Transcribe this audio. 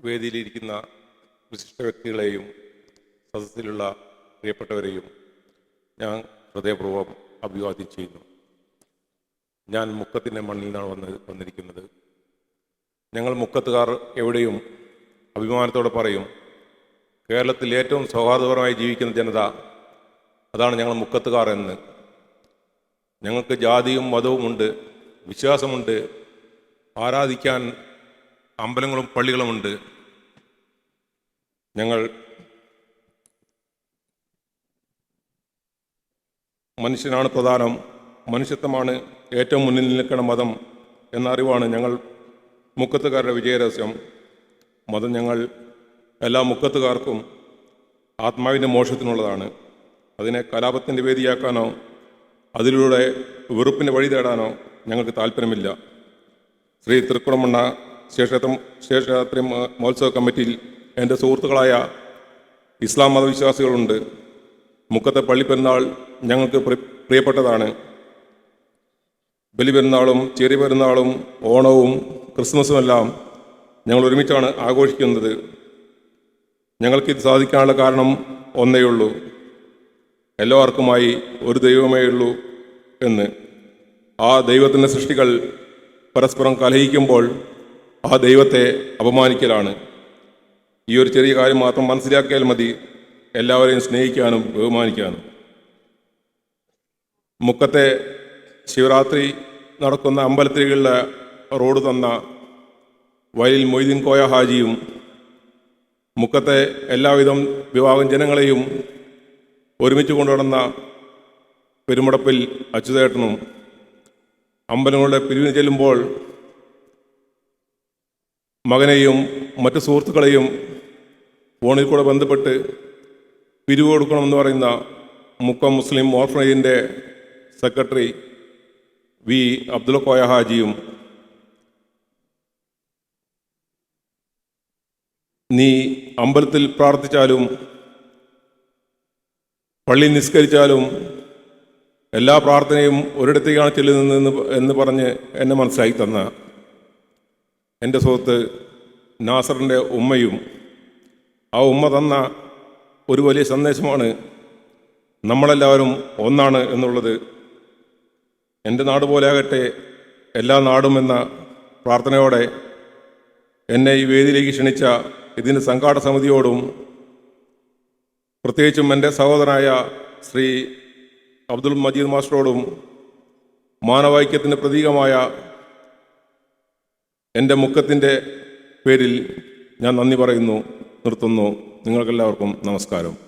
വേദിയിലിരിക്കുന്ന വിശിഷ്ട വ്യക്തികളെയും സദസ്സിലുള്ള പ്രിയപ്പെട്ടവരെയും ഞാൻ ഹൃദയപൂർവം അഭിവാദ്യം ചെയ്യുന്നു. ഞാൻ മുക്കത്തിന്റെ മണ്ണിൽ നിന്നാണ് വന്ന് വന്നിരിക്കുന്നത്. ഞങ്ങൾ മുക്കത്തുകാർ എവിടെയും അഭിമാനത്തോടെ പറയും കേരളത്തിൽ ഏറ്റവും സൗഹാർദ്ദപരമായി ജീവിക്കുന്ന ജനത അതാണ് ഞങ്ങൾ മുക്കത്തുകാർ എന്ന്. ഞങ്ങൾക്ക് ജാതിയും മതവുമുണ്ട് വിശ്വാസമുണ്ട്. ആരാധിക്കാൻ അമ്പലങ്ങളും പള്ളികളുമുണ്ട്. ഞങ്ങൾ മനുഷ്യനാണ് പ്രധാനം. മനുഷ്യത്വമാണ് ഏറ്റവും മുന്നിൽ നിൽക്കുന്ന മതം എന്ന അറിവാണ് ഞങ്ങൾ മുക്കത്തുകാരുടെ വിജയരഹസ്യം. മതം ഞങ്ങൾ എല്ലാ മുക്കത്തുകാർക്കും ആത്മാവിന്റെ മോക്ഷത്തിനുള്ളതാണ്. അതിനെ കലാപത്തിന്റെ വേദിയാക്കാനോ അതിലൂടെ വെറുപ്പിന്റെ വഴി തേടാനോ ഞങ്ങൾക്ക് താല്പര്യമില്ല ശ്രീ തൃക്കുളമണ്ണ ശേഷത്രം ശേഷരാത്രി മഹോത്സവ കമ്മിറ്റിയിൽ എന്റെ സുഹൃത്തുക്കളായ ഇസ്ലാം മതവിശ്വാസികളുണ്ട്. മുക്കത്തെ പള്ളിപ്പെരുന്നാൾ ഞങ്ങൾക്ക് പ്രി- പ്രിയപ്പെട്ടതാണ്. ബലിപെരുന്നാളും ചെറിയ പെരുന്നാളും ഓണവും ക്രിസ്മസുമെല്ലാം ഞങ്ങൾ ഒരുമിച്ചാണ് ആഘോഷിക്കുന്നത്. ഞങ്ങൾക്ക് ഇത് സാധിക്കാനുള്ള കാരണം ഒന്നേ ഉള്ളൂ. എല്ലാവർക്കുമായി ഒരു ദൈവമേ ഉള്ളൂ എന്ന്. ആ ദൈവത്തിന്റെ സൃഷ്ടികൾ പരസ്പരം കലഹിക്കുമ്പോൾ ആ ദൈവത്തെ അപമാനിക്കലാണ്. ഈ ഒരു ചെറിയ കാര്യം മാത്രം മനസ്സിലാക്കിയാൽ മതി. എല്ലാവരെയും സ്നേഹിക്കാനും ബഹുമാനിക്കാനും. മുക്കത്തെ ശിവരാത്രി നടക്കുന്ന അമ്പലത്തിലുള്ള റോഡ് തന്ന വയലിൽ മൊയ്തീൻ കോയ ഹാജിയും മുക്കത്തെ എല്ലാവിധം വിവാഹം ജനങ്ങളെയും ഒരുമിച്ച് കൊണ്ടുനടന്ന പെരുമുടപ്പിൽ അച്യുതേട്ടനും അമ്പലങ്ങളുടെ പിരിവിന് ചെല്ലുമ്പോൾ മകനെയും മറ്റു സുഹൃത്തുക്കളെയും ഫോണിൽ കൂടെ ബന്ധപ്പെട്ട് പിരിവ് കൊടുക്കണമെന്ന് പറയുന്ന മുക്കം മുസ്ലിം ഓർഫനേജിന്റെ സെക്രട്ടറി വി അബ്ദുൽ കോയ ഹാജിയും നീ അമ്പലത്തിൽ പ്രാർത്ഥിച്ചാലും പള്ളി നിസ്കരിച്ചാലും എല്ലാ പ്രാർത്ഥനയും ഒരിടത്തേക്കാണ് ചെല്ലുന്നതെന്ന് എന്ന് പറഞ്ഞ് എന്നെ മനസ്സിലാക്കി തന്ന എന്റെ സുഹൃത്ത് നാസറിന്റെ ഉമ്മയും ആ ഉമ്മ തന്ന ഒരു വലിയ സന്ദേശമാണ് നമ്മളെല്ലാവരും ഒന്നാണ് എന്നുള്ളത്. എന്റെ നാട് പോലെ ആകട്ടെ എല്ലാ നാടും എന്ന പ്രാർത്ഥനയോടെ എന്നെ ഈ വേദിയിലേക്ക് ക്ഷണിച്ച ഇതിന്റെ സംഘാടക സമിതിയോടും പ്രത്യേകിച്ചും എന്റെ സഹോദരനായ ശ്രീ അബ്ദുൽ മജീദ് മാസ്റ്ററോടും മാനവൈക്യത്തിന്റെ പ്രതീകമായ എന്റെ മുക്കത്തിന്റെ പേരിൽ ഞാൻ നന്ദി പറയുന്നു നിർത്തുന്നു. നിങ്ങൾക്കെല്ലാവർക്കും നമസ്കാരം.